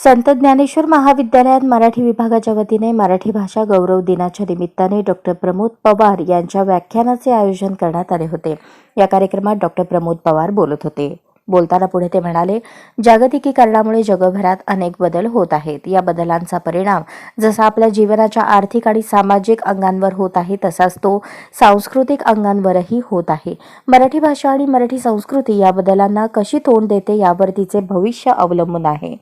संत ज्ञानेश्वर महाविद्यालयात मराठी विभागाच्या वतीने मराठी भाषा गौरव दिनाच्या निमित्ताने डॉक्टर प्रमोद पवार यांच्या व्याख्यानाचे आयोजन करण्यात आले होते. या कार्यक्रमात डॉक्टर प्रमोद पवार बोलत होते. बोलताना पुढे ते म्हणाले जागतिकीकरणामुळे जगभरात अनेक बदल होत आहेत. या बदलांचा परिणाम जसा आपल्या जीवनाच्या आर्थिक आणि सामाजिक अंगांवर होत आहे तसाच तो सांस्कृतिक अंगांवरही होत आहे. मराठी भाषा आणि मराठी संस्कृती या बदलांना कशी तोंड देते यावर तिचे भविष्य अवलंबून आहे.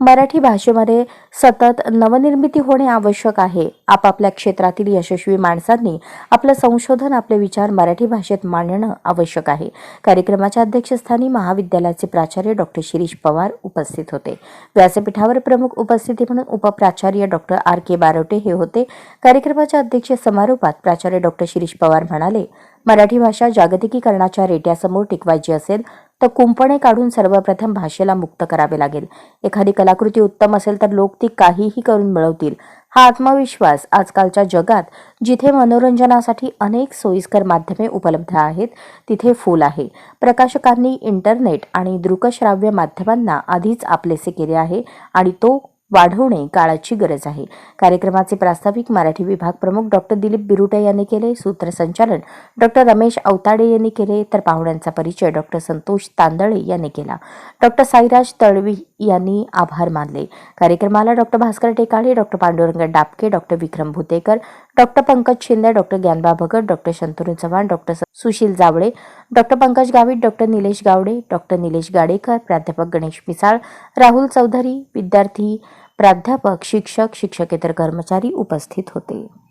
मराठी भाषेमध्ये सतत नवनिर्मिती होणे आवश्यक आहे. आपापल्या क्षेत्रातील यशस्वी माणसांनी आपलं संशोधन आपले विचार मराठी भाषेत मांडणं आवश्यक आहे. कार्यक्रमाच्या अध्यक्षस्थानी महाविद्यालयाचे प्राचार्य डॉक्टर शिरीष पवार उपस्थित होते. व्यासपीठावर प्रमुख उपस्थिती म्हणून उपप्राचार्य डॉक्टर आर. के. बारोटे हे होते. कार्यक्रमाच्या अध्यक्ष समारोपात प्राचार्य डॉक्टर शिरीष पवार म्हणाले मराठी भाषा जागतिकीकरणाच्या रेट्यासमोर टिकवायची असेल तर कुंपणे काढून सर्वप्रथम भाषेला मुक्त करावे लागेल. एखादी कलाकृती उत्तम असेल तर लोक ती काहीही करून मिळवतील. हा आत्मविश्वास आजकालच्या जगात जिथे मनोरंजनासाठी अनेक सोयीस्कर माध्यमे उपलब्ध आहेत तिथे फूल आहे. प्रकाशकांनी इंटरनेट आणि दृकश्राव्य माध्यमांना आधीच आपलेसे केले आहे आणि तो वाढवणे काळाची गरज आहे. कार्यक्रमाचे प्रास्ताविक मराठी विभाग प्रमुख डॉक्टर दिलीप बिरुटे यांनी केले सूत्रसंचालन डॉक्टर रमेश अवताडे यांनी केले तर पाहुण्यांचा परिचय डॉक्टर संतोष तांदळे यांनी केला. डॉक्टर साईराज तळवी यांनी आभार मानले. कार्यक्रमाला doctor Bhaskar Tekale doctor Pandurang Dapke doctor Vikram Bhutekar doctor Pankaj Shinde doctor Dnyanba Bhagat doctor Shantanu Chavan doctor Sushil Jawale doctor Pankaj Gavit doctor Nilesh Gawade doctor Nilesh Gadekar प्राध्यापक गणेश मिसाळ राहुल चौधरी विद्यार्थी प्राध्यापक शिक्षक शिक्षकेतर कर्मचारी उपस्थित होते.